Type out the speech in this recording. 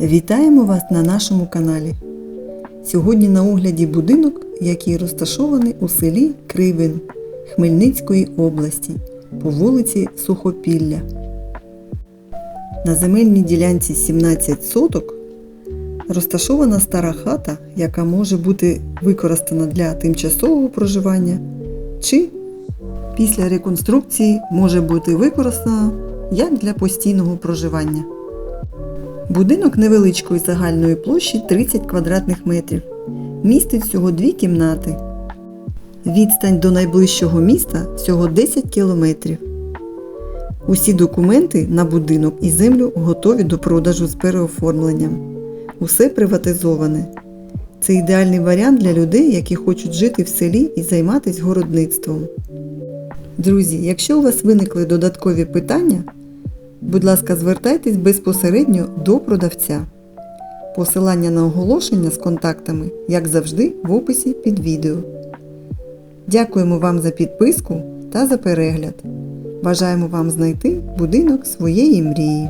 Вітаємо вас на нашому каналі. Сьогодні на огляді будинок, який розташований у селі Кривин Хмельницької області по вулиці Сухопілля. На земельній ділянці 17 соток розташована стара хата, яка може бути використана для тимчасового проживання чи після реконструкції може бути використана як для постійного проживання. Будинок невеличкої загальної площі 30 квадратних метрів. Містить всього дві кімнати. Відстань до найближчого міста всього 10 кілометрів. Усі документи на будинок і землю готові до продажу з переоформленням. Усе приватизоване. Це ідеальний варіант для людей, які хочуть жити в селі і займатися городництвом. Друзі, якщо у вас виникли додаткові питання, будь ласка, звертайтесь безпосередньо до продавця. Посилання на оголошення з контактами, як завжди, в описі під відео. Дякуємо вам за підписку та за перегляд. Бажаємо вам знайти будинок своєї мрії.